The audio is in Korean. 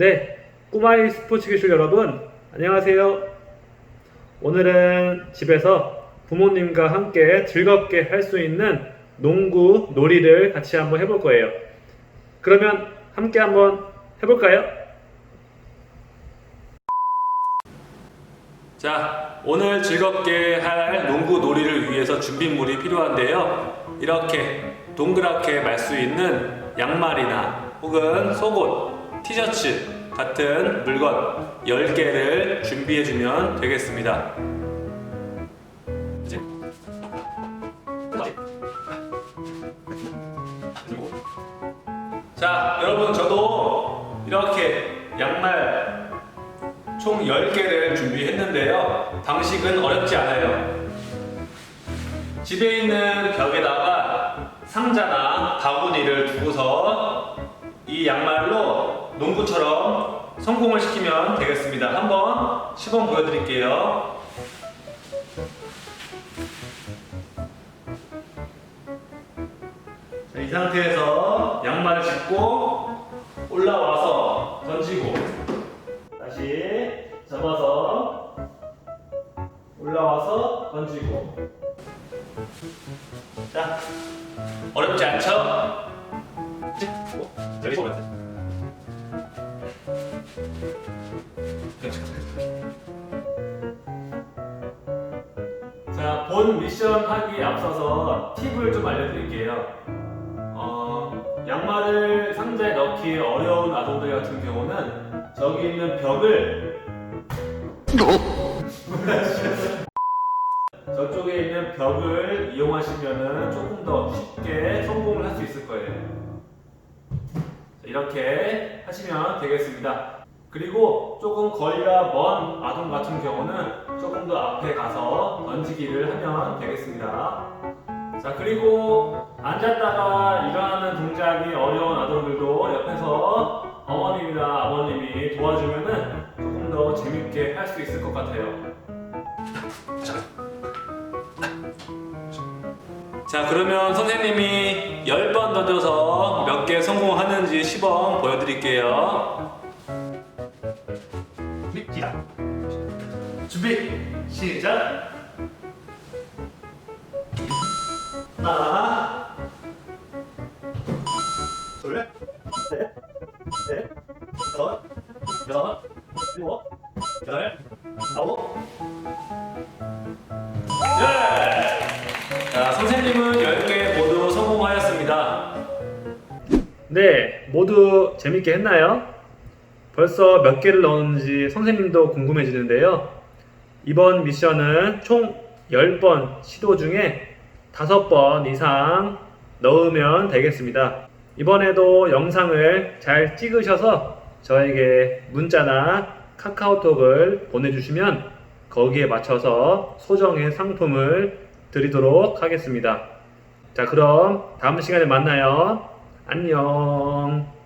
네, 꼬마이 스포츠 기술 여러분, 안녕하세요. 오늘은 집에서 부모님과 함께 즐겁게 할 수 있는 농구, 놀이를 같이 한번 해볼 거예요. 그러면 함께 한번 해볼까요? 자, 오늘 즐겁게 할 농구 놀이를 위해서 준비물이 필요한데요. 이렇게 동그랗게 말 수 있는 양말이나 혹은 속옷, 티셔츠 같은 물건 10개를 준비해주면 되겠습니다. 이제 자, 여러분 저도 이렇게 양말 총 10개를 준비했는데요. 방식은 어렵지 않아요. 집에 있는 벽에다가 상자나 바구니를 두고서 이 양말로 농구처럼 성공을 시키면 되겠습니다. 한번 시범 보여드릴게요. 자, 이 상태에서 양말을 신고 올라와서 던지고 다시 접어서 올라와서 던지고 자 어렵지 않죠? 본 미션 하기에 앞서서 팁을 좀 알려드릴게요. 어, 양말을 상자에 넣기 어려운 아동들 같은 경우는 저기 있는 벽을 저쪽에 있는 벽을 이용하시면은 조금 더 쉽게 성공을 할 수 있을 거예요. 자, 이렇게 하시면 되겠습니다. 그리고 조금 거리가 먼 아동 같은 경우는 조금 더 앞에 가서 던지기를 하면 되겠습니다. 자, 그리고 앉았다가 일어나는 동작이 어려운 아동들도 옆에서 어머님이나 아버님이 도와주면은 조금 더 재밌게 할 수 있을 것 같아요. 자, 그러면 선생님이 10번 던져서 몇 개 성공하는지 시범 보여드릴게요. 준비, 시작. 하나. 예! 자, 선생님은 10개 모두 성공하였습니다. 네, 모두 재밌게 했나요? 벌써 몇 개를 넣었는지 선생님도 궁금해지는데요. 이번 미션은 총 10번 시도 중에 5번 이상 넣으면 되겠습니다. 이번에도 영상을 잘 찍으셔서 저에게 문자나 카카오톡을 보내주시면 거기에 맞춰서 소정의 상품을 드리도록 하겠습니다. 자, 그럼 다음 시간에 만나요. 안녕.